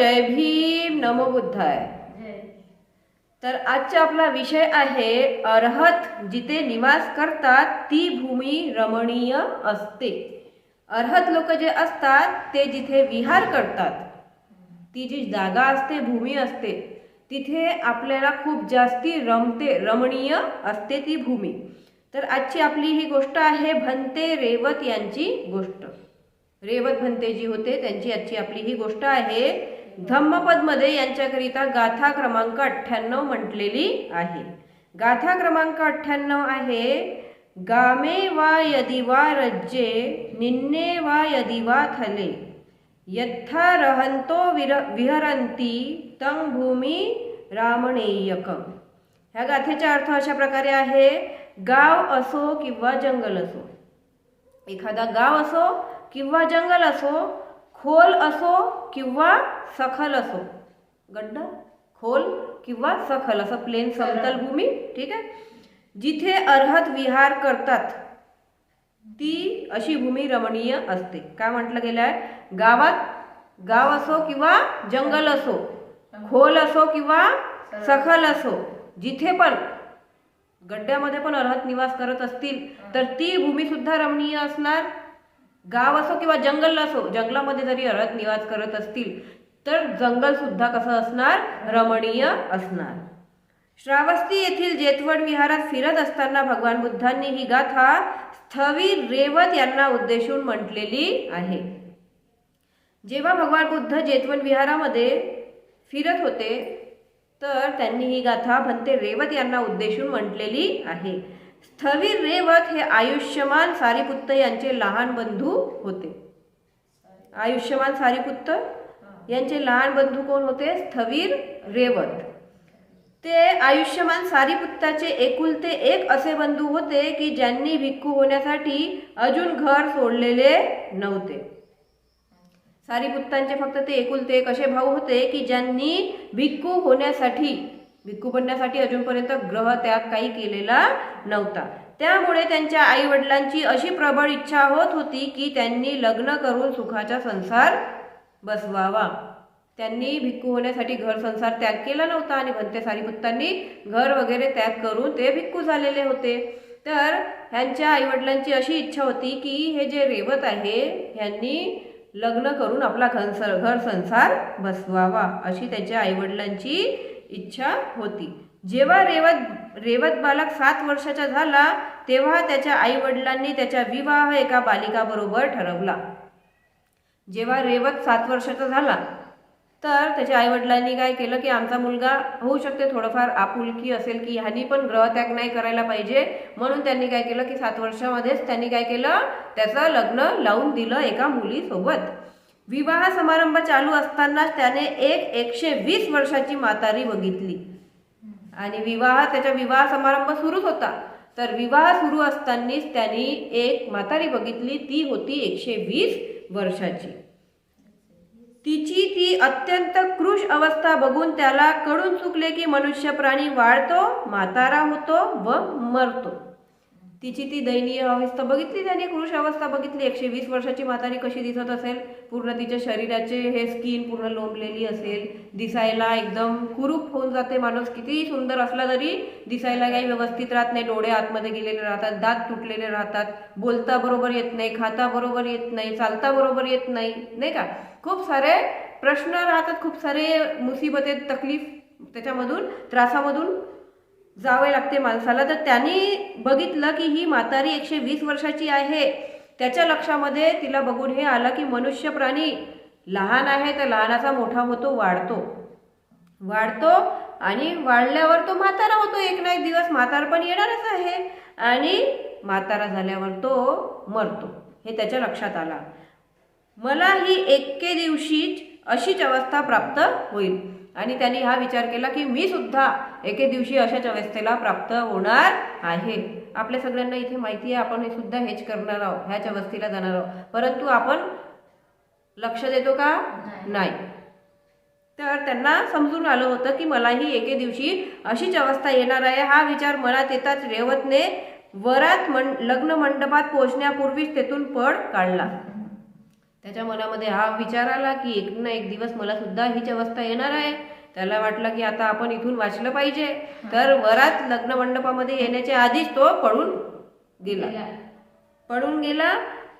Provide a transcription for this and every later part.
जय भीम नमो बुद्धाय. तर आजचा आपला विषय आहे अर्हत जिथे निवास करतात ती भूमी रमणीय असते. अर्हत लोक जे असतात ते जिथे विहार करतात. ती जी जागा असते भूमी असते तिथे आपल्याला खूप जास्ती रमते रमणीय असते ती भूमी. तर आजची आपली ही गोष्ट आहे भंते रेवत यांची गोष्ट. रेवत भंते जी होते त्यांची आजची आपली ही गोष्ट आहे धम्मपदमध्ये यांच्याकरिता गाथा क्रमांक अठ्ठ्याण्णव म्हटलेली आहे. गाथा क्रमांक अठ्ठ्याण्णव आहे गामे वा यदि वा रज्जे निन्ने वा यदि वा थले यथा रहंतो विर विहरंती तंग भूमी रामणेयक ह्या गाथेचा अर्थ अशा प्रकारे आहे गाव असो किंवा जंगल असो. एखादा गाव असो किंवा जंगल असो खोल असो किंवा सखल असो. गड्ड? खोल किंवा सखल असं प्लेन समतल भूमी ठीक आहे? जिथे अर्हत विहार करतात ती अशी भूमी रमणीय असते. काय म्हटलं गेलं आहे गावात गाव असो किंवा जंगल असो खोल असो किंवा सखल असो जिथे पण गड्ड्यामध्ये पण अर्हत निवास करत असतील तर ती भूमी सुद्धा रमणीय असणार. गाव असो किंवा जंगल असो जंगलामध्ये जरी अरत निवास करत असतील तर जंगल सुद्धा कसं असणार? रमणीय असणार. श्रावस्ती येथील जेतवड विहारात फिरत असताना भगवान बुद्धांनी ही गाथा स्थवी रेवत यांना उद्देशून म्हटलेली आहे. जेव्हा भगवान बुद्ध जेतवन विहारामध्ये फिरत होते तर त्यांनी ही गाथा भंते रेवत यांना उद्देशून म्हटलेली आहे. स्थवीर रेवत हे आयुष्यमान सारीपुत्त यांचे लहान बंधू होते. आयुष्यमान सारीपुत्त यांचे लहान बंधू कोण होते? स्थवीर रेवत ते आयुष्यमान सारीपुत्ताचे एकुलते एक असे बंधू होते की ज्यांनी भिक्खू होण्यासाठी अजून घर सोडलेले नव्हते. सारीपुत्तांचे फक्त ते एकुलते एक असे भाऊ होते की ज्यांनी भिक्खू होण्यासाठी भिक्खू बनण्यासाठी अजूनपर्यंत ग्रहत्याग काही केलेला नव्हता. त्यामुळे त्यांच्या आई वडिलांची अशी प्रबळ इच्छा होत होती की त्यांनी लग्न करून सुखाचा संसार बसवावा. त्यांनी भिक्खू होण्यासाठी घर संसार त्याग केला नव्हता आणि भंते सारीपुत्तांनी घर वगैरे त्याग करून ते भिक्खू झालेले होते. तर ह्यांच्या आईवडिलांची अशी इच्छा होती की हे जे रेवत आहे ह्यांनी लग्न करून आपला घर घर संसार बसवावा अशी त्याच्या आईवडिलांची इच्छा होती. जेव्हा रेवत रेवत बालक सात वर्षाचा झाला तेव्हा त्याच्या आईवडिलांनी त्याचा विवाह एका बालिकाबरोबर ठरवला. जेव्हा रेवत सात वर्षाचा झाला तर त्याच्या आईवडिलांनी काय केलं की आमचा मुलगा होऊ शकते थोडंफार आपुलकी असेल की ह्यांनी पण ग्रहत्याग नाही करायला पाहिजे. म्हणून त्यांनी काय केलं की सात वर्षामध्येच त्यांनी काय केलं त्याचं लग्न लावून दिलं एका मुलीसोबत. विवाह समारंभ चालू असतानाच त्याने एक एकशे वीस वर्षाची म्हातारी बघितली. आणि विवाह त्याचा विवाह समारंभ सुरूच होता. तर विवाह सुरू असतानाच त्यांनी एक म्हातारी बघितली. ती होती एकशे वीस वर्षाची. तिची ती अत्यंत कृष अवस्था बघून त्याला कळून चुकले की मनुष्य प्राणी वाढतो म्हातारा होतो व मरतो. तिची ती दयनीय अवस्था बघितली त्याने? कृष अवस्था बघितली. एकशे वीस वर्षाची म्हातारी कशी दिसत असेल? पूर्ण तिच्या शरीराचे हे स्किन पूर्ण लोंबलेली असेल. दिसायला एकदम कुरूप होऊन जाते माणूस. किती सुंदर असला तरी दिसायला काही व्यवस्थित राहत नाही. डोळे आतमध्ये गेलेले राहतात दात तुटलेले राहतात. बोलता बरोबर येत नाही खाता बरोबर येत नाही चालता बरोबर येत नाही. नाही का? खूप सारे प्रश्न राहतात खूप सारे मुसीबते तकलीफ त्याच्यामधून त्रासामधून. जावे लागते माणसाला. तर त्यांनी बघितलं की ही म्हातारी एकशे वीस वर्षाची आहे. त्याच्या लक्षामध्ये तिला बघून हे आलं की मनुष्य प्राणी लहान आहे तर लहानाचा मोठा होतो वाढतो. वाढतो आणि वाढल्यावर तो म्हातारा होतो. एक ना एक दिवस म्हातार पण येणारच आहे आणि म्हातारा झाल्यावर तो मरतो. हे त्याच्या लक्षात आला. मला ही एके दिवशीच अशीच अवस्था प्राप्त होईल. आणि त्यांनी हा विचार केला की मी सुद्धा एके दिवशी अशाच अवस्थेला प्राप्त होणार आहे. आपल्या सगळ्यांना इथे माहिती आहे आपण हे सुद्धा हेच करणार आहोत ह्याच अवस्थेला जाणार आहोत. परंतु आपण लक्ष देतो का? नाही. तर त्यांना समजून आलं होतं की मलाही एके दिवशी अशीच अवस्था येणार आहे. हा विचार मनात येताच रेवतने वरात मं लग्न मंडपात पोहोचण्यापूर्वीच तेथून पळ काढला. त्याच्या मनामध्ये हा विचार आला की एक ना एक दिवस मला सुद्धा हीच अवस्था येणार आहे. त्याला वाटलं की आता आपण इथून वाचलं पाहिजे. तर वरात लग्न मंडपामध्ये येण्याच्या आधीच तो पळून गेला. पळून गेला.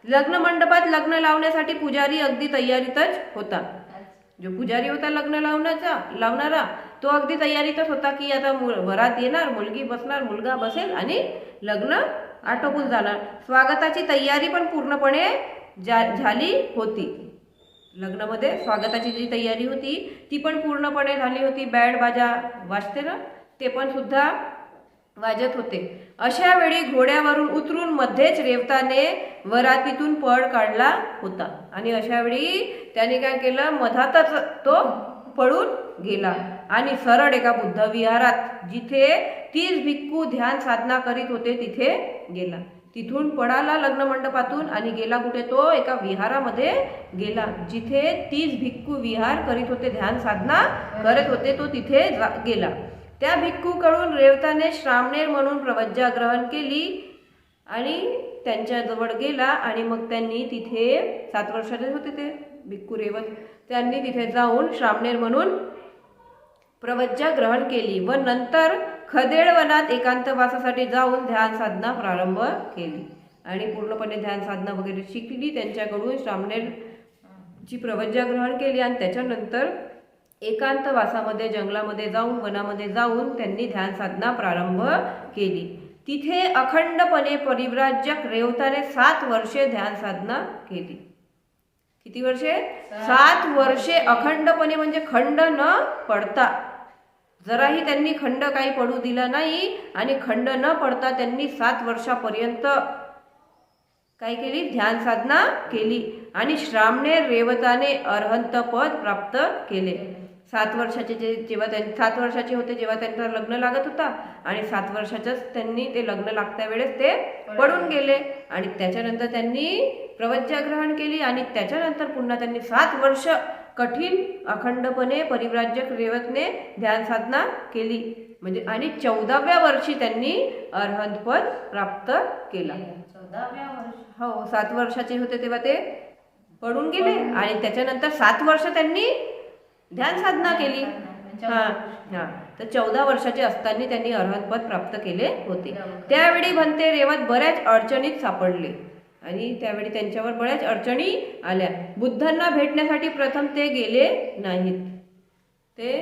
लग्न मंडपात लग्न लावण्यासाठी पुजारी अगदी तयारीतच होता. जो पुजारी होता लग्न लावण्याचा लावणारा तो अगदी तयारीतच होता की आता वरात येणार मुलगी बसणार मुलगा बसेल आणि लग्न आटोपून जाणार. स्वागताची तयारी पण पूर्णपणे जा- झाली होती. लग्नामध्ये स्वागताची जी तयारी होती ती पण पूर्णपणे झाली होती. बँड बाजा वाजते ना ते पण सुद्धा वाजत होते. अशा वेळी घोड्यावरून उतरून मध्येच रेवताने वरातीतून पळ काढला होता. आणि अशा वेळी त्याने काय केलं मधातच तो पळून गेला. आणि सरळ एका बुद्ध विहारात जिथे तीच भिक्खू ध्यान साधना करीत होते तिथे गेला. तिथून पळाला लग्न मंडपातून आणि गेला कुठे तो? एका विहारामध्ये गेला. जिथे तीच भिक्खू विहार करीत होते ध्यान साधना करत होते तो तिथे जा- गेला. त्या भिक्खूकडून रेवताने श्रामणेर म्हणून प्रवज्जा ग्रहण केली आणि त्यांच्याजवळ गेला आणि मग त्यांनी तिथे सात वर्षाचे होते ते भिक्खू रेवत त्यांनी तिथे जाऊन श्रामणेर म्हणून प्रवज्जा ग्रहण केली. व नंतर खदेड वनात एकांतवासासाठी जाऊन ध्यान साधना प्रारंभ केली. आणि पूर्णपणे ध्यान साधना वगैरे शिकली. त्यांच्याकडून श्रामणेर ची प्रवज्जा ग्रहण केली आणि त्याच्यानंतर एकांतवासामध्ये जंगलामध्ये जाऊन वनामध्ये जाऊन त्यांनी ध्यान साधना प्रारंभ केली. तिथे अखंडपणे परिव्राजक रेवताने सात वर्षे ध्यान साधना केली. किती वर्षे? सात वर्षे. अखंडपणे म्हणजे खंड न पडता. जराही त्यांनी खंड काही पडू दिला नाही आणि खंड न पडता त्यांनी सात वर्षापर्यंत काय केली? ध्यान साधना केली आणि श्रामने रेवताने अर्हंत पद प्राप्त केले. सात वर्षाचे जे जेव्हा त्यां सात वर्षाचे होते जेव्हा त्यांचा लग्न लागत होता आणि सात वर्षाच्याच त्यांनी ते लग्न लागत्या वेळेस ते पडून गेले आणि त्याच्यानंतर त्यांनी प्रवज्या ग्रहण केली आणि त्याच्यानंतर पुन्हा त्यांनी सात वर्ष कठीण अखंडपणे परिव्राजक रेवतने ध्यान साधना केली. म्हणजे आणि चौदाव्या वर्षी त्यांनी अरहंत पद प्राप्त केला. चौदाव्या वर्ष. हो सात वर्षाचे होते तेव्हा ते पडून गेले. आणि त्याच्यानंतर सात वर्ष त्यांनी ध्यान साधना केली. हा हा. तर चौदा वर्षाचे असताना त्यांनी अर्हतपद प्राप्त केले होते. त्यावेळी भंते रेवत बऱ्याच अडचणीत सापडले. आणि त्यावेळी त्यांच्यावर बऱ्याच अडचणी आल्या. बुद्धांना भेटण्यासाठी प्रथम ते गेले नाहीत. ते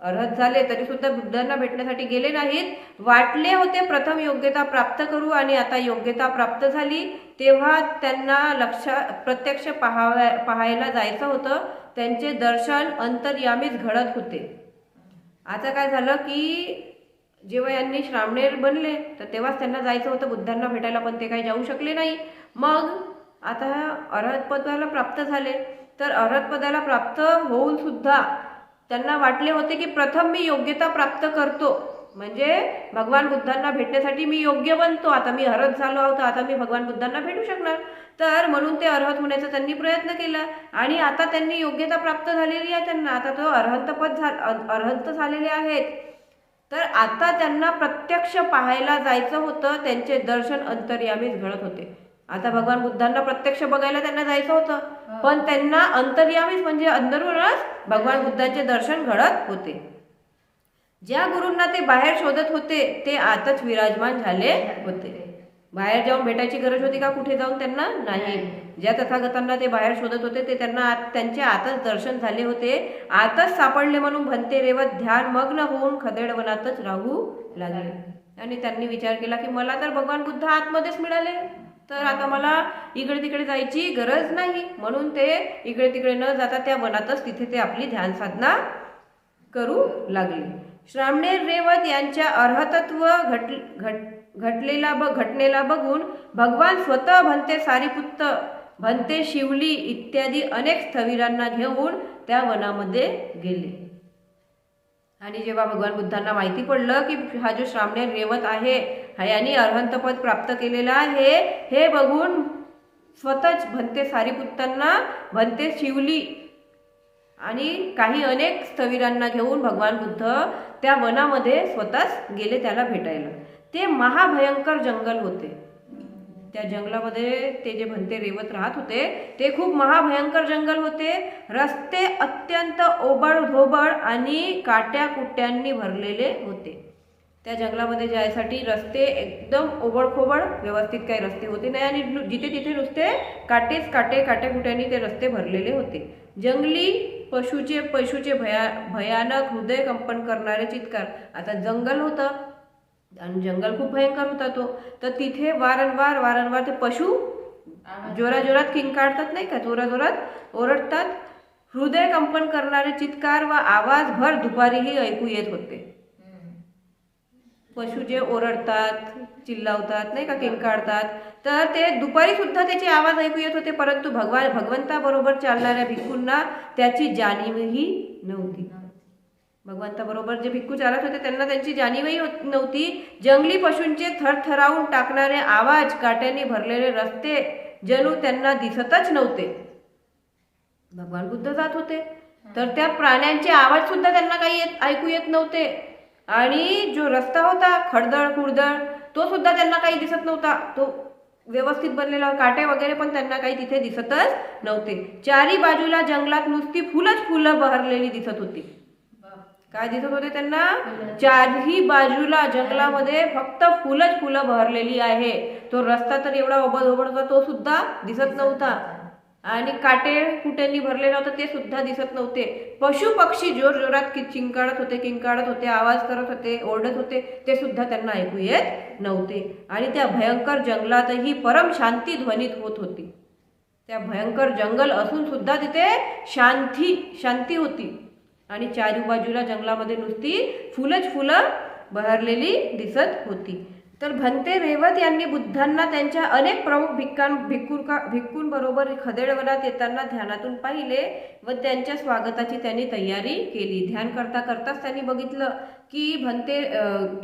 अर्हत झाले तरी सुद्धा बुद्धांना भेटण्यासाठी गेले नाहीत. वाटले होते प्रथम योग्यता प्राप्त करू आणि आता योग्यता प्राप्त झाली तेव्हा त्यांना लक्ष प्रत्यक्ष पाहाव्या पाहायला जायचं होतं. त्यांचे दर्शन अंतर्यामीच घडत होते. आता काय झालं की जेव्हा यांनी श्रामणेर बनले तर तेव्हाच त्यांना जायचं होतं. बुद्धांना भेटायला पण ते काही जाऊ शकले नाही. मग आता अर्हतपदाला प्राप्त झाले. तर अर्हतपदाला प्राप्त होऊन सुद्धा त्यांना वाटले होते की प्रथम मी योग्यता प्राप्त करतो. म्हणजे भगवान बुद्धांना भेटण्यासाठी मी योग्य बनतो. आता मी अर्हत झालो आहोत आता मी भगवान बुद्धांना भेटू शकणार. तर म्हणून ते अर्हत होण्याचा त्यांनी प्रयत्न केला. आणि आता त्यांनी योग्यता प्राप्त झालेली आहे त्यांना. आता तो अर्हंतपद झा अर्हंत झालेले आहेत. तर आता त्यांना प्रत्यक्ष पाहायला जायचं होतं. त्यांचे दर्शन अंतर्यामीच घडत होते. आता भगवान बुद्धांना प्रत्यक्ष बघायला त्यांना जायचं होतं. पण त्यांना अंतर्यामीच म्हणजे अंदरूनच भगवान बुद्धांचे दर्शन घडत होते. ज्या गुरूंना ते बाहेर शोधत होते ते आताच विराजमान झाले होते. बाहेर जाऊन भेटायची गरज होती का कुठे जाऊन त्यांना? नाही. ज्या तथागतांना ते बाहेर शोधत होते ते त्यांना त्यांचे आताच दर्शन झाले होते. आताच सापडले म्हणून भंते रेवत ध्यान मग्न होऊन खदेडवनातच राहू लागले. आणि त्यांनी विचार केला की मला तर भगवान बुद्ध आतमध्येच मिळाले. तर आता मला इकडे तिकडे जायची गरज नाही. म्हणून ते इकडे तिकडे न जाता त्या वनातच तिथे ते आपली ध्यान साधना करू लागले. श्रामणेर रेवत यांच्या अर्हतत्व घट घट घटलेला ब घटनेला बघून भगवान स्वतः भंते सारीपुत्त भंते शिवली इत्यादी अनेक स्थविरांना घेऊन त्या वनामध्ये गेले. आणि जेव्हा भगवान बुद्धांना माहिती पडलं की हा जो श्रामणेर रेवत आहे हा यांनी अर्हंतपद प्राप्त केलेलं आहे. हे बघून स्वतःच भंते सारीपुत्तांना भंते शिवली आणि काही अनेक स्थविरांना घेऊन भगवान बुद्ध त्या वनामध्ये स्वतःच गेले त्याला भेटायला. ते महाभयंकर जंगल होते. त्या जंगलामध्ये ते जे भंते रेवत राहत होते ते खूप महाभयंकर जंगल होते. रस्ते अत्यंत ओबड धोबड आणि काट्याकुट्यांनी भरलेले होते. त्या जंगलामध्ये जायसाठी रस्ते एकदम ओबडखोबड व्यवस्थित काही रस्ते होते नाही आणि जिथे तिथे नुसते काटेच काटे काटेकुट्यांनी ते रस्ते भरलेले होते. जंगली पशुचे पशुचे भया भयानक हृदय कंपन करणारे चित्कार. आता जंगल होतं आणि जंगल खूप भयंकर होता तो. तर तिथे वारंवार वारंवार ते पशु जोराजोरात किंकाळतात नाही का? जोराजोरात ओरडतात. हृदय कंपन करणारे चित्कार व आवाज भर दुपारीही ऐकू येत होते. पशु जे ओरडतात चिल्लावतात नाही का किंकाळतात तर ते दुपारी सुद्धा त्याचे आवाज ऐकू येत होते परंतु भगवान भगवंताबरोबर चालणाऱ्या भिक्खूंना त्याची जाणीवही नव्हती. भगवंताबरोबर जे भिक्खू चालत होते त्यांना त्यांची जाणीवही होत नव्हती. जंगली पशूंचे थरथरावून टाकणारे आवाज काट्यांनी भरलेले रस्ते जणू त्यांना दिसतच नव्हते. भगवान बुद्ध जात होते. तर त्या प्राण्यांचे आवाज सुद्धा त्यांना काही येत ऐकू येत नव्हते. आणि जो रस्ता होता खडदळ खुडदळ तो सुद्धा त्यांना काही दिसत नव्हता. तो व्यवस्थित बनलेला काटे वगैरे पण त्यांना काही तिथे दिसतच नव्हते. चारी बाजूला जंगलात नुसती फुलच फुलं बहरलेली दिसत होती. काय दिसत होते त्यांना? चारही बाजूला जंगलामध्ये फक्त फुलच फुलं बहरलेली आहे. तो रस्ता तर एवढा ओबड ओबड होता तो सुद्धा दिसत नव्हता. आणि काटे कुट्यांनी भरलेला होता ते सुद्धा दिसत नव्हते. पशु पक्षी जोर जोरात कि चिंकाळत होते किंकाळत होते आवाज करत होते ओरडत होते ते सुद्धा त्यांना ऐकू येत नव्हते. आणि त्या भयंकर जंगलातही परम शांती ध्वनित होत होती. त्या भयंकर जंगल असून सुद्धा तिथे शांती शांती होती. आणि चारी बाजूला जंगलामध्ये नुसती फुलच फुलं बहरलेली दिसत होती. तर भंते रेवत यांनी बुद्धांना त्यांच्या अनेक प्रमुख भिक्कां भिक्खूंका भिक्खूंबरोबर खदेडवनात येताना ध्यानातून पाहिले व त्यांच्या स्वागताची त्यांनी तयारी केली. ध्यान करता करताच त्यांनी बघितलं की भंते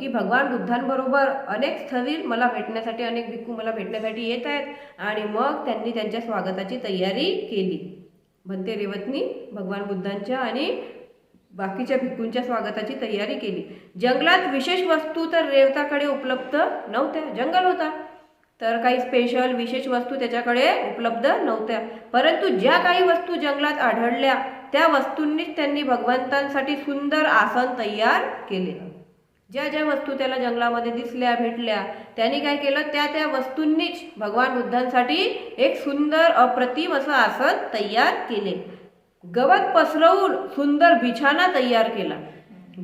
की भगवान बुद्धांबरोबर अनेक स्थवीर मला भेटण्यासाठी अनेक भिक्खू मला भेटण्यासाठी येत आहेत आणि मग त्यांनी त्यांच्या स्वागताची तयारी केली. भंते रेवतनी भगवान बुद्धांच्या आणि बाकीच्या भिक्कूंच्या स्वागताची तयारी केली. जंगलात विशेष वस्तू तर रेवताकडे उपलब्ध नव्हत्या. जंगल होता. तर काही स्पेशल विशेष वस्तू त्याच्याकडे उपलब्ध नव्हत्या. परंतु ज्या काही वस्तू जंगलात आढळल्या त्या वस्तूंनीच त्यांनी भगवंतांसाठी सुंदर आसन तयार केले. ज्या ज्या वस्तू त्याला जंगलामध्ये दिसल्या भेटल्या त्यांनी काय केलं? त्या त्या वस्तूंनीच भगवान बुद्धांसाठी एक सुंदर अप्रतिम असं आसन तयार केले. गवत पसरवून सुंदर बिछाना तयार केला.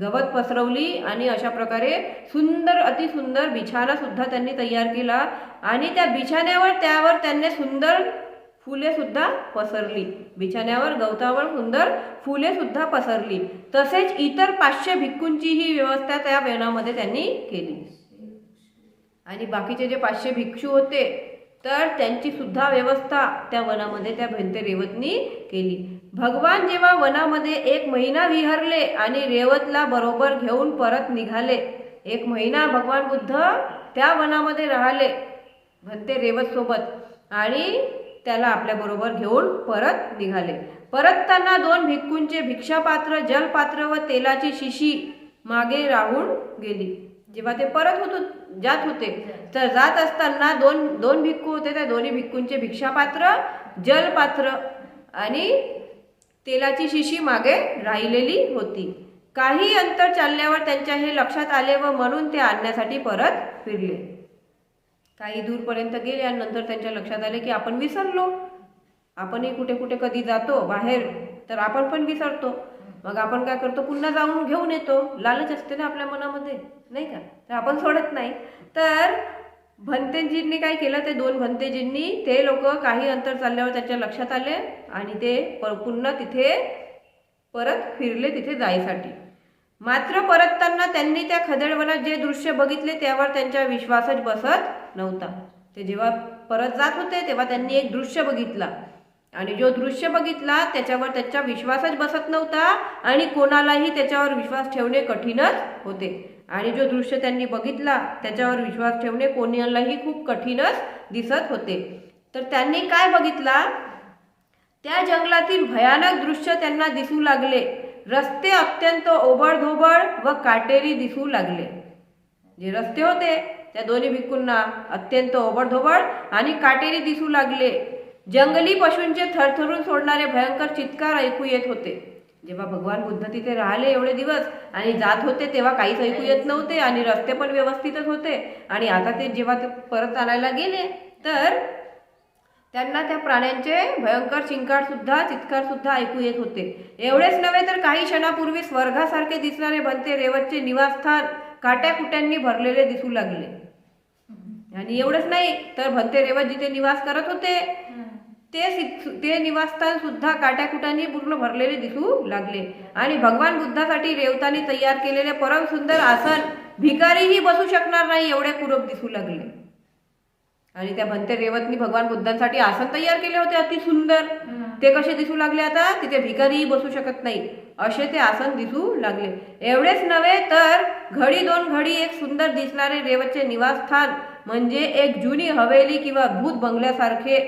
गवत पसरवली आणि अशा प्रकारे सुंदर अतिसुंदर बिछाना सुद्धा त्यांनी तयार केला आणि त्या बिछाण्यावर त्यावर त्यांनी सुंदर फुले सुद्धा पसरली. बिछाण्यावर गवतावर सुंदर फुले सुद्धा पसरली. तसेच इतर पाचशे भिक्खूंचीही व्यवस्था त्या वनामध्ये त्यांनी केली. आणि बाकीचे जे पाचशे भिक्षू होते तर त्यांची सुद्धा व्यवस्था त्या वनामध्ये त्या भंते रेवतनी केली. भगवान जेव्हा वनामध्ये एक महिना विहरले आणि रेवतला बरोबर घेऊन परत निघाले एक महिना भगवान बुद्ध त्या वनामध्ये राहिले भंते रेवत सोबत आणि त्याला आपल्या बरोबर घेऊन परत निघाले. परतताना दोन भिक्खूंचे भिक्षापात्र जलपात्र व तेलाची शिशी मागे राहून गेली. जेव्हा ते परत होत होत- जात होते तर जात असताना दोन दोन भिक्खू होते त्या दोन्ही भिक्खूंचे भिक्षापात्र जलपात्र आणि तेलाची शिशी मागे राहिलेली होती. काही अंतर चालल्यावर त्यांच्या हे लक्षात आले व म्हणून ते आणण्यासाठी परत फिरले. काही दूरपर्यंत गेले आणि नंतर त्यांच्या लक्षात आले की आपण विसरलो. आपणही कुठे कुठे कधी जातो बाहेर तर आपण पण विसरतो. मग आपण काय करतो? पुन्हा जाऊन घेऊन येतो. लालच असते ना आपल्या मनामध्ये नाही का? तर आपण सोडत नाही. तर भंतेजींनी काय केलं? ते दोन भंतेजींनी ते लोक काही अंतर चालल्यावर त्याच्या लक्षात आले आणि ते प- पुन्हा तिथे परत फिरले तिथे जायसाठी. मात्र परतताना त्यांनी त्या खदळवनात जे दृश्य बघितले त्यावर त्यांचा विश्वासच बसत नव्हता. ते जेव्हा परत जात होते तेव्हा त्यांनी एक दृश्य बघितला. आणि जो दृश्य बघितला त्याच्यावर त्याचा विश्वासच बसत नव्हता आणि कोणालाही त्याच्यावर विश्वास ठेवणे कठीणच होते. आणि जो दृश्य त्यांनी बघितला त्याच्यावर विश्वास ठेवणे कोणालाही खूप कठीणच दिसत होते. तर त्यांनी काय बघितला? त्या जंगलातील भयानक दृश्य त्यांना दिसू लागले. रस्ते अत्यंत ओबडधोबड व काटेरी दिसू लागले. जे रस्ते होते त्या दोन्ही भिक्कूंना अत्यंत ओबडधोबड आणि काटेरी दिसू लागले. जंगली पशूंचे थरथरून सोडणारे भयंकर चित्कार ऐकू येत होते. जेव्हा भगवान बुद्ध तिथे राहिले एवढे दिवस आणि जात होते तेव्हा काहीच ऐकू येत नव्हते आणि रस्ते पण व्यवस्थितच होते. आणि आता ते जेव्हा ते परत आणायला गेले तर त्यांना त्या प्राण्यांचे भयंकर चिंकार सुद्धा चित्कार सुद्धा ऐकू येत होते. एवढेच नव्हे तर काही क्षणापूर्वी स्वर्गासारखे दिसणारे बनते रेवतचे निवासस्थान काट्याकुट्यांनी भरलेले दिसू लागले. आणि एवढंच नाही तर भंते रेवत जिथे निवास करत होते ते ते निवासस्थान सुद्धा काट्याकुटांनी पूर्ण भरलेले दिसू लागले. आणि भगवान बुद्धासाठी रेवतानी तयार केलेले परम सुंदर आसन भिकारीही बसू शकणार नाही एवढे पूरक दिसू लागले. आणि त्या भंते रेवतनी भगवान बुद्धांसाठी आसन तयार केले होते अति सुंदर. ते कसे दिसू लागले आता? तिथे भिकारीही बसू शकत नाही. असे ते आसन दिसू लागले. एवढेच नव्हे तर घडी दोन घडी एक सुंदर दिसणारे रेवतचे निवासस्थान म्हणजे एक जुनी हवेली किंवा भूत बंगल्यासारखे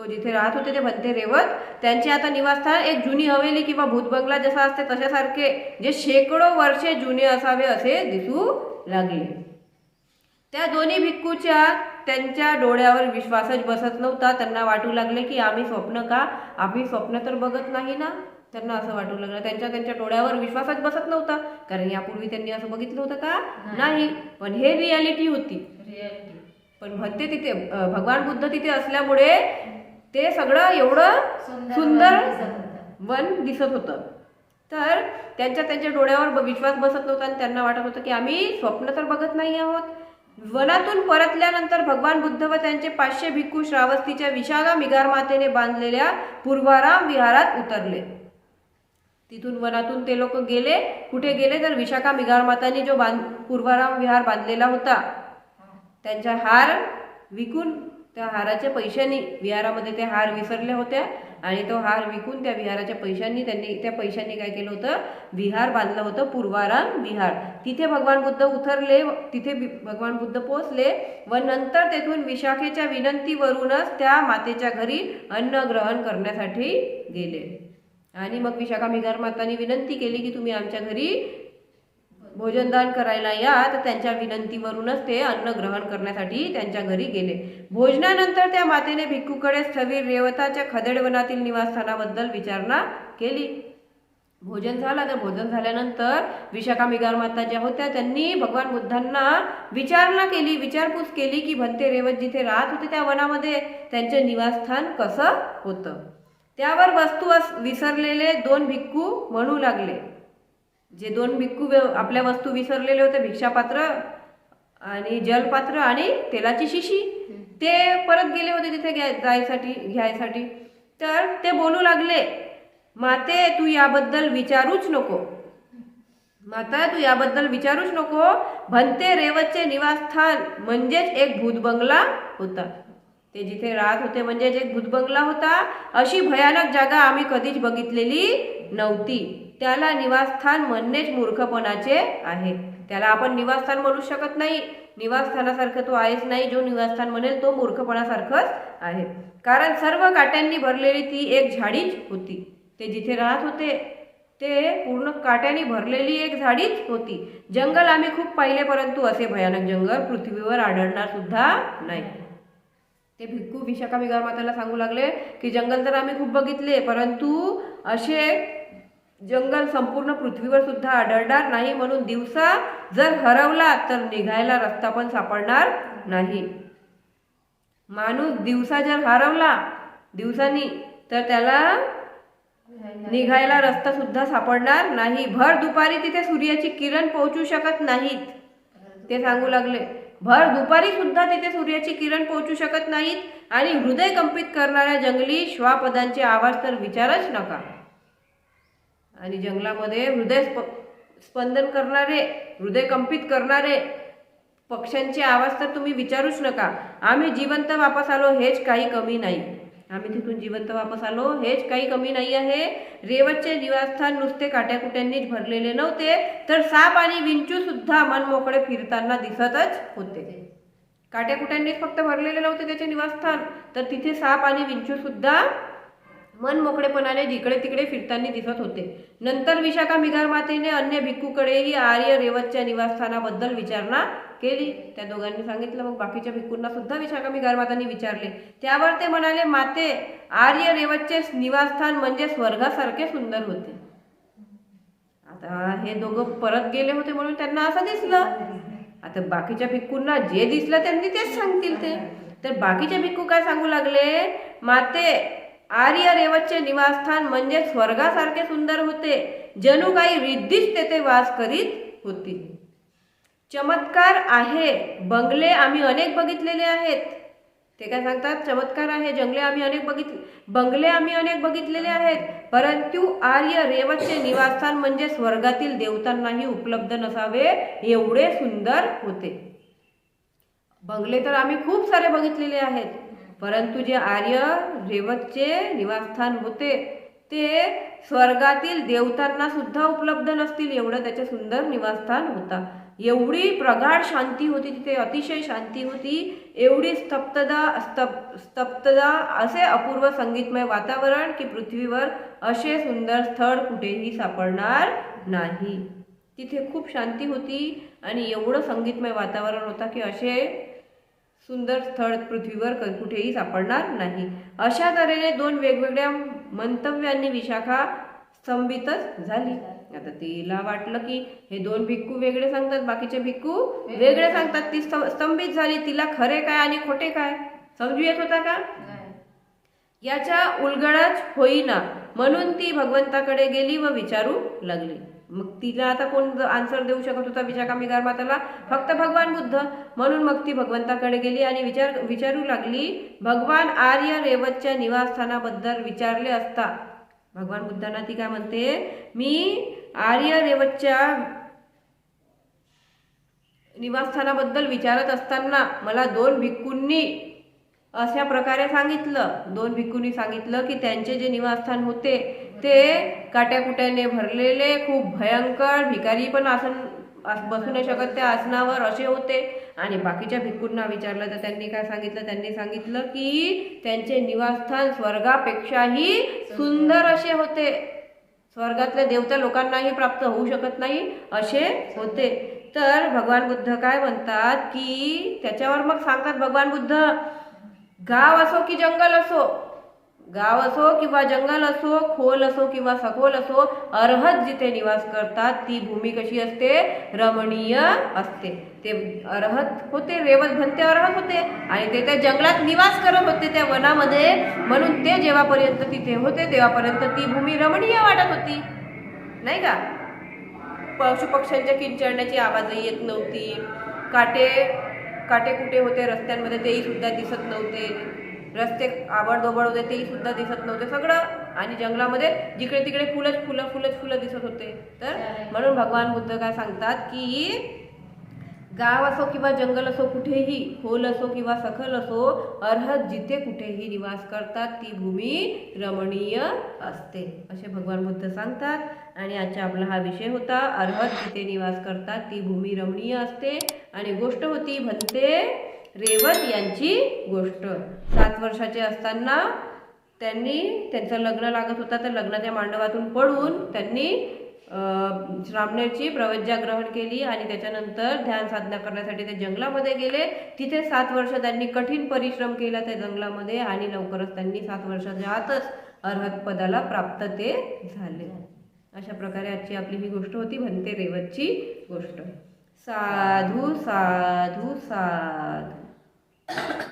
तो जिथे राहत होते ते भंते रेवत. त्यांचे आता निवासस्थान एक जुनी हवेली किंवा भूत बंगला जसा असते तशासारखे जे शेकडो वर्षे जुने असावे असे दिसू लागले. त्या दोन्ही भिक्खूच्या त्यांच्या डोळ्यावर विश्वासच बसत नव्हता. त्यांना वाटू लागले की आम्ही स्वप्न का? आम्ही स्वप्न तर बघत नाही ना? त्यांना असं वाटू लागलं. त्यांच्या त्यांच्या डोळ्यावर विश्वासच बसत नव्हता. कारण यापूर्वी त्यांनी असं बघितलं होतं का? नाही. पण हे रियालिटी होती. रियालिटी पण भंते तिथे भगवान बुद्ध तिथे असल्यामुळे ते सगळं एवढं सुंदर वन दिसत होतं. तर त्यांच्या त्यांच्या डोळ्यावर विश्वास बसत नव्हता आणि त्यांना वाटत होतं की आम्ही स्वप्न तर बघत नाही आहोत. वनातून परतल्यानंतर भगवान बुद्ध व त्यांचे पाचशे भिक्खू श्रावस्तीच्या विशाला मिगार मातेने बांधलेल्या पूर्वाराम विहारात उतरले. तिथून वनातून ते लोक गेले. कुठे गेले? तर विशाखा मिगार मातांनी जो बांध पूर्वाराम विहार बांधलेला होता. त्यांचा हार विकून त्या हाराच्या पैशांनी विहारामध्ये ते हार विसरले होत्या आणि तो हार विकून त्या विहाराच्या पैशांनी त्यांनी त्या पैशांनी काय केलं होतं? विहार बांधलं होतं पूर्वाराम विहार. तिथे भगवान बुद्ध उतरले तिथे भगवान बुद्ध पोचले व नंतर तेथून विशाखेच्या विनंतीवरूनच त्या मातेच्या घरी अन्न ग्रहण करण्यासाठी गेले. आणि मग विशाखा मिघार मातांनी विनंती केली की तुम्ही आमच्या घरी भोजनदान करायला या तर त्यांच्या विनंतीवरूनच ते अन्न ग्रहण करण्यासाठी त्यांच्या घरी गेले. भोजनानंतर त्या मातेने भिक्खूकडे स्थवीर रेवताच्या खदेडवनातील निवासस्थानाबद्दल विचारणा केली. भोजन झालं तर भोजन झाल्यानंतर विशाखा मिगार माता ज्या होत्या त्यांनी भगवान बुद्धांना विचारणा केली विचारपूस केली की भंते रेवत जिथे राहत होते त्या वनामध्ये त्यांचे निवासस्थान कसं होतं? त्यावर वस्तू अस- विसरलेले दोन भिक्खू म्हणू लागले. जे दोन भिक्खू आपल्या वस्तू विसरलेले होते भिक्षापात्र आणि जलपात्र आणि तेलाची शिशी ते परत गेले होते तिथे घ्या जायसाठी घ्यायसाठी. तर ते बोलू लागले माते तू याबद्दल विचारूच नको. माता तू याबद्दल विचारूच नको. भंते रेवतचे निवासस्थान म्हणजेच एक भूतबंगला होता. ते जिथे राहत होते म्हणजेच एक भूतबंगला होता. अशी भयानक जागा आम्ही कधीच बघितलेली नव्हती. त्याला निवासस्थान म्हणणेच मूर्खपणाचे आहे. त्याला आपण निवासस्थान म्हणू शकत नाही. निवासस्थानासारखं तो आहेच नाही. जो निवासस्थान म्हणेल तो मूर्खपणासारखंच आहे. कारण सर्व काट्यांनी भरलेली ती एक झाडीच होती. ते जिथे राहत होते ते पूर्ण काट्याने भरलेली एक झाडीच होती. जंगल आम्ही खूप पाहिले परंतु असे भयानक जंगल पृथ्वीवर आढळणार सुद्धा नाही. ते भिक्खू विशाखा मिगार माताला सांगू लागले की जंगल तर आम्ही खूप बघितले परंतु असे जंगल संपूर्ण पृथ्वीवर सुद्धा आढळणार नाही म्हणून दिवसा जर हरवला तर निघायला रस्ता पण सापडणार नाही. माणूस दिवसा जर हरवला दिवसानी तर त्याला निघायला रस्ता सुद्धा सापडणार नाही. भर दुपारी तिथे सूर्याची किरण पोहोचू शकत नाहीत. ते सांगू लागले. भर दुपारी सुद्धा तिथे सूर्याची किरण पोहोचू शकत नाहीत आणि हृदय कंपित करणाऱ्या जंगली श्वापदांचे आवाज तर विचारच नका. आणि जंगलामध्ये हृदय स्प स्पंदन करणारे हृदय कंपित करणारे पक्ष्यांचे आवाज तर तुम्ही विचारूच नका. आम्ही जिवंत वापस आलो हेच काही कमी नाही. आम्ही तिथून जिवंत वापस आलो हेच काही कमी नाही आहे. रेवतचे निवासस्थान नुसते काट्याकुट्यांनीच भरलेले नव्हते तर साप आणि विंचू सुद्धा मनमोकळे फिरताना दिसतच होते. काट्याकुट्यांनीच फक्त भरलेले नव्हते त्याचे निवासस्थान तर तिथे साप आणि विंचू सुद्धा मन मोकळेपणाने जिकडे तिकडे फिरताना दिसत होते. नंतर विशाखा मिघारमातेने अन्य भिक्खूकडेही आर्य रेवतच्या निवासस्थानाबद्दल विचारणा केली. त्या दोघांनी सांगितलं मग बाकीच्या भिक्खूंना सुद्धा विशाखा मिघारमातांनी विचारले. त्यावर ते म्हणाले माते आर्य रेवतचे निवासस्थान म्हणजे स्वर्गासारखे सुंदर होते. आता हे दोघं परत गेले होते म्हणून त्यांना असं दिसलं. आता बाकीच्या भिक्खूंना जे दिसलं त्यांनी तेच सांगतील ते. तर बाकीचे भिक्खू काय सांगू लागले? माते आर्य रेवतचे निवासस्थान म्हणजे स्वर्गासारखे सुंदर होते. जणू काही रिद्धीच तेथे वास करीत होती. चमत्कार आहे. बंगले आम्ही अनेक बघितलेले आहेत. ते काय सांगतात? चमत्कार आहे. जंगले आम्ही अनेक बघितले बंगले आम्ही अनेक बघितलेले आहेत. परंतु आर्य रेवतचे निवासस्थान म्हणजे स्वर्गातील देवतांनाही उपलब्ध नसावे एवढे सुंदर होते. बंगले तर आम्ही खूप सारे बघितलेले आहेत. परंतु जे आर्य रेवतचे निवासस्थान होते ते स्वर्गातील देवतांना सुद्धा उपलब्ध नसतील एवढं त्याचे सुंदर निवासस्थान होता. एवढी प्रगाढ शांती होती तिथे अतिशय शांती होती एवढी स्तब्धता स्तब स्तब्धता असे अपूर्व संगीतमय वातावरण की पृथ्वीवर असे सुंदर स्थळ कुठेही सापडणार नाही. तिथे खूप शांती होती आणि एवढं संगीतमय वातावरण होता की असे सुंदर स्थळ पृथ्वीवर कुठेही सापडणार नाही. अशा तऱ्हेने दोन वेगवेगळ्या मंतव्यांनी विशाखा स्तंभितच झाली. आता तिला वाटलं की हे दोन भिक्खू वेगळे सांगतात बाकीचे भिक्खू वेगळे सांगतात. ती स्तंभित झाली. तिला खरे काय आणि खोटे काय? समजू येत होता का? याच्या उलगडाच होईना. म्हणून ती भगवंताकडे गेली व विचारू लागली. मग तिला आता कोण आन्सर देऊ शकत होता विशाखा मिगार माताला? फक्त भगवान बुद्ध. म्हणून मग ती भगवंताकडे गेली आणि विचार विचारू लागली भगवान आर्य रेवतच्या निवासस्थानाबद्दल विचारले असता. भगवान बुद्धांना ती काय म्हणते? मी आर्य रेवतच्या निवासस्थानाबद्दल विचारत असताना मला दोन भिक्कूंनी अशा प्रकारे सांगितलं. दोन भिक्कूंनी सांगितलं की त्यांचे जे निवासस्थान होते ते काट्याकुट्याने भरलेले खूप भयंकर भिकारी पण आसन बसू नाही शकत त्या आसनावर असे होते. आणि बाकीच्या भिक्कूंना विचारलं तर त्यांनी काय सांगितलं? त्यांनी सांगितलं की त्यांचे निवासस्थान स्वर्गापेक्षाही सुंदर असे होते. स्वर्गातल्या देवता लोकांनाही प्राप्त होऊ शकत नाही असे होते. तर भगवान बुद्ध काय म्हणतात की त्याच्यावर मग सांगतात भगवान बुद्ध गाव असो की जंगल असो गाव असो किंवा जंगल असो खोल असो किंवा सखोल असो अर्हत जिथे निवास करतात ती भूमी कशी असते? रमणीय असते. ते अर्हत होते रेवत भंते अर्हत होते. आणि ते त्या जंगलात निवास करत होते त्या वनामध्ये. म्हणून ते जेव्हापर्यंत तिथे होते तेव्हापर्यंत ती भूमी रमणीय वाटत होती. नाही का? पशु पक्ष्यांच्या किंचरण्याची आवाजही येत नव्हती. काटे काटे कुठे होते रस्त्यांमध्ये तेही सुद्धा दिसत नव्हते. रस्ते आबडदोबड होते तेही सुद्धा दिसत नव्हते सगळं. आणि जंगलामध्ये जिकडे तिकडे फुलंच फुलं फुलंच फुलं दिसत होते. तर म्हणून भगवान बुद्ध काय सांगतात की गाव असो किंवा जंगल असो कुठेही खोल असो किंवा सखल असो अर्हत जिथे कुठेही निवास करतात ती भूमी रमणीय असते. असे भगवान बुद्ध सांगतात. आणि आजचा आपला हा विषय होता अर्हत जिथे निवास करतात ती भूमी रमणीय असते. आणि गोष्ट होती भंते रेवत यांची गोष्ट. सात वर्षाचे असताना त्यांनी त्यांचं लग्न लागत होता तर लग्नाच्या मांडवातून पडून त्यांनी अं, श्रामणेरची प्रवज्जा ग्रहण केली आणि त्याच्यानंतर ध्यान साधना करण्यासाठी ते जंगलामध्ये गेले. तिथे सात वर्ष त्यांनी कठीण परिश्रम केला त्या जंगलामध्ये आणि लवकरच त्यांनी सात वर्षाच्या आतच अर्हत पदाला प्राप्त ते झाले. अशा प्रकारे आजची आपली ही गोष्ट होती. म्हणते रेवतची गोष्ट. साधू साधू साधू.